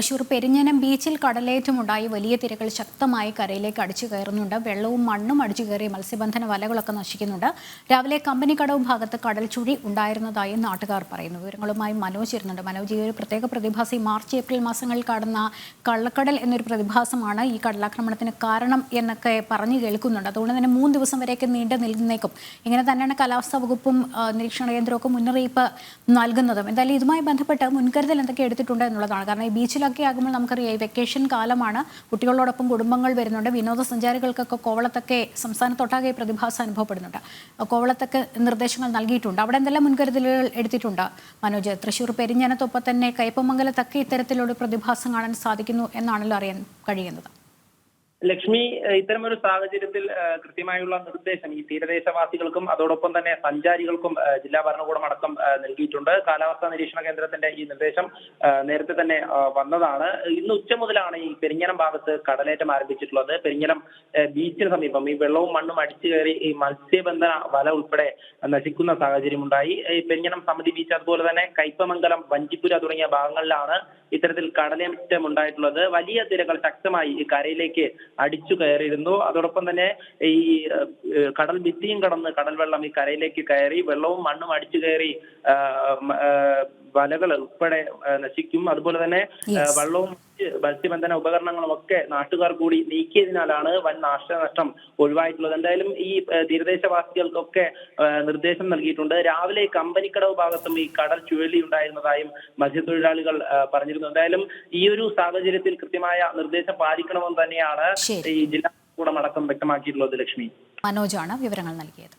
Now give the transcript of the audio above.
തൃശൂർ പെരിഞ്ഞനം ബീച്ചിൽ കടലേറ്റമുണ്ടായി. വലിയ തിരകൾ ശക്തമായി കരയിലേക്ക് അടിച്ചു കയറുന്നുണ്ട്. വെള്ളവും മണ്ണും അടിച്ചു കയറി മത്സ്യബന്ധന വലകളൊക്കെ നശിക്കുന്നുണ്ട്. രാവിലെ കമ്പനിക്കടവ് ഭാഗത്ത് കടൽ ചുഴി ഉണ്ടായിരുന്നതായി നാട്ടുകാർ പറയുന്നു. വിവരങ്ങളുമായി മനോജ് ഇരുന്നുണ്ട് മനോജ് ഈ ഒരു പ്രത്യേക പ്രതിഭാസം ഈ മാർച്ച് ഏപ്രിൽ മാസങ്ങളിൽ കാണുന്ന കള്ളക്കടൽ എന്നൊരു പ്രതിഭാസമാണ് ഈ കടലാക്രമണത്തിന് കാരണം എന്നൊക്കെ പറഞ്ഞു കേൾക്കുന്നുണ്ട്. അതുകൊണ്ട് തന്നെ മൂന്ന് ദിവസം വരെയൊക്കെ നീണ്ടു നിൽക്കുന്നേക്കും. ഇങ്ങനെ തന്നെയാണ് കാലാവസ്ഥാ വകുപ്പും നിരീക്ഷണ കേന്ദ്രമൊക്കെ മുന്നറിയിപ്പ് നൽകുന്നതും. എന്തായാലും ഇതുമായി ബന്ധപ്പെട്ട് മുൻകരുതൽ എന്തൊക്കെ എടുത്തിട്ടുണ്ട് എന്നുള്ളതാണ്. കാരണം ഈ ബീച്ചിലൊക്കെ ആകുമ്പോൾ നമുക്കറിയാം ഈ വെക്കേഷൻ കാലമാണ്. കുട്ടികളോടൊപ്പം കുടുംബങ്ങൾ വരുന്നുണ്ട്. വിനോദസഞ്ചാരികൾക്കൊക്കെ കോവളത്തൊക്കെ സംസ്ഥാനത്തൊട്ടാകെ പ്രതിഭാസം അനുഭവപ്പെടുന്നുണ്ട്. കോവളത്തൊക്കെ നിർദ്ദേശങ്ങൾ നൽകിയിട്ടുണ്ട്. അവിടെ എന്തെല്ലാം മുൻകരുതലുകൾ എടുത്തിട്ടുണ്ട്? മനോജ് തൃശൂർ പെരിഞ്ഞനത്തൊപ്പം തന്നെ കയ്പമംഗലത്തൊക്കെ ഇത്തരത്തിലുള്ള പ്രതിഭാസം കാണാൻ സാധിക്കുന്നു എന്നാണല്ലോ അറിയാൻ കഴിയുന്നത്. ലക്ഷ്മി ഇത്തരമൊരു സാഹചര്യത്തിൽ കൃത്യമായുള്ള നിർദ്ദേശം ഈ തീരദേശവാസികൾക്കും അതോടൊപ്പം തന്നെ സഞ്ചാരികൾക്കും ജില്ലാ ഭരണകൂടം അടക്കം നൽകിയിട്ടുണ്ട്. കാലാവസ്ഥാ നിരീക്ഷണ കേന്ദ്രത്തിന്റെ ഈ നിർദ്ദേശം നേരത്തെ തന്നെ വന്നതാണ്. ഇന്ന് ഉച്ച മുതലാണ് ഈ പെരിഞ്ഞനം ഭാഗത്ത് കടലേറ്റം ആരംഭിച്ചിട്ടുള്ളത്. പെരിഞ്ഞനം ബീച്ചിന് സമീപം ഈ വെള്ളവും മണ്ണും അടിച്ചു കയറി ഈ മത്സ്യബന്ധന വല ഉൾപ്പെടെ നശിക്കുന്ന സാഹചര്യമുണ്ടായി. ഈ പെരിഞ്ഞനം സമിതി ബീച്ച് അതുപോലെ തന്നെ കൈപ്പമംഗലം വഞ്ചിപ്പുര തുടങ്ങിയ ഭാഗങ്ങളിലാണ് ഇത്തരത്തിൽ കടലേറ്റം ഉണ്ടായിട്ടുള്ളത്. വലിയ തിരകൾ ശക്തമായി ഈ കരയിലേക്ക് അടിച്ചു കയറിയിരുന്നു. അതോടൊപ്പം തന്നെ ഈ കടൽ ഭിത്തിയും കടന്ന് കടൽ വെള്ളം ഈ കരയിലേക്ക് കയറി വെള്ളവും മണ്ണും അടിച്ചു കയറി വലകൾ ഉൾപ്പെടെ നശിക്കും. അതുപോലെ തന്നെ വെള്ളവും മറ്റ് മത്സ്യബന്ധന ഉപകരണങ്ങളും ഒക്കെ നാട്ടുകാർ കൂടി നീക്കിയതിനാലാണ് വൻ നാശനഷ്ടം ഒഴിവായിട്ടുള്ളത്. എന്തായാലും ഈ തീരദേശവാസികൾക്കൊക്കെ നിർദ്ദേശം നൽകിയിട്ടുണ്ട്. രാവിലെ കമ്പനിക്കടവ് ഭാഗത്തും ഈ കടൽ ചുഴലി ഉണ്ടായിരുന്നതായും മത്സ്യത്തൊഴിലാളികൾ പറഞ്ഞിരുന്നു. എന്തായാലും ഈ ഒരു സാഹചര്യത്തിൽ കൃത്യമായ നിർദ്ദേശം പാലിക്കണമെന്ന് തന്നെയാണ് ഈ ജില്ലാ കൂടം അടക്കം വ്യക്തമാക്കിയിട്ടുള്ളത് ലക്ഷ്മി. മനോജാണ് വിവരങ്ങൾ നൽകിയത്.